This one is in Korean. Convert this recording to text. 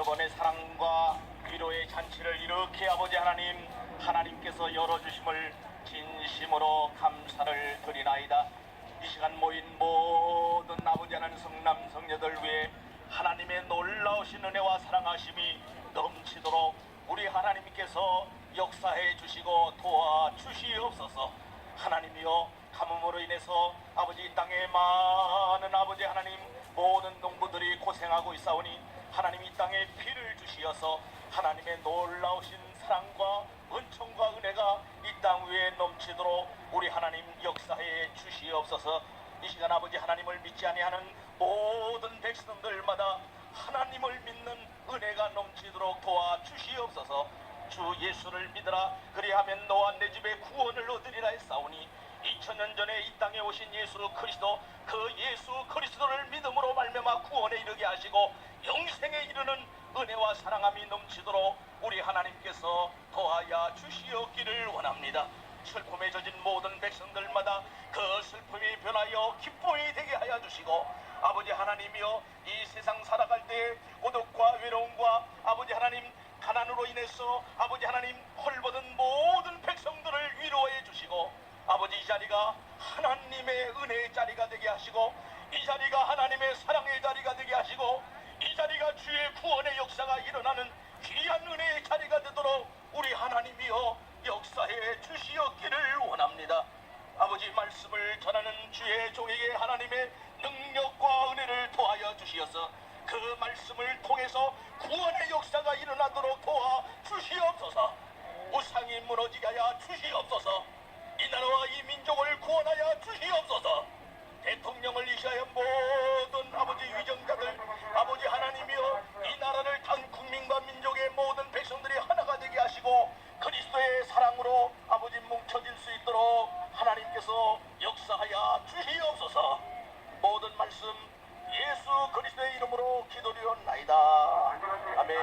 이번에 사랑과 위로의 잔치를 이렇게 아버지 하나님 하나님께서 열어주심을 진심으로 감사를 드리나이다. 이 시간 모인 모든 아버지 하나님 성남 성녀들 위해 하나님의 놀라우신 은혜와 사랑하심이 넘치도록 우리 하나님께서 역사해 주시고 도와 주시옵소서. 하나님이여 가뭄으로 인해서 아버지 이 땅에 많은 아버지 하나님 모든 농부들이 고생하고 있사오니 주시어서. 하나님의 놀라우신 사랑과 은총과 은혜가 이 땅 위에 넘치도록 우리 하나님 역사해 주시옵소서. 이 시간 아버지 하나님을 믿지 아니하는 모든 백성들마다 하나님을 믿는 은혜가 넘치도록 도와 주시옵소서. 주 예수를 믿으라. 그리하면 너와 내 집에 구원을 얻으리라 했사오니 2000년 전에 이 땅에 오신 예수 그리스도 그 예수 그리스도를 믿음으로 말미암아 구원에 이르게 하시고 은혜와 사랑함이 넘치도록 우리 하나님께서 도하여 주시옵기를 원합니다. 슬픔에 젖은 모든 백성들마다 그 슬픔이 변하여 기쁨이 되게 하여 주시고 아버지 하나님이여 이 세상 살아갈 때 고독과 외로움과 아버지 하나님 가난으로 인해서 아버지 하나님 헐벗은 모든 백성들을 위로해 주시고 아버지 이 자리가 하나님의 은혜의 자리가 되게 하시고 이 자리가 하나님의 사랑의 능력과 은혜를 도하여 주시어서 그 말씀을 통해서 구원의 역사가 일어나도록 도와 주시옵소서. 우상이 무너지게 하여 주시옵소서. 이 나라와 이 민족을 구원하여 주시옵소서. 대통령을 이시하여 모든 아버지 위정자들 아버지 하나님이여 이 나라를 단 국민과 민족의 모든 백성들이 하나가 되게 하시고 그리스도의 사랑으로 아버지 뭉쳐질 수 있도록 하나님께서 역사하여 주시옵소서 모든 말씀 예수 그리스도의 이름으로 기도드리옵나이다. 아멘.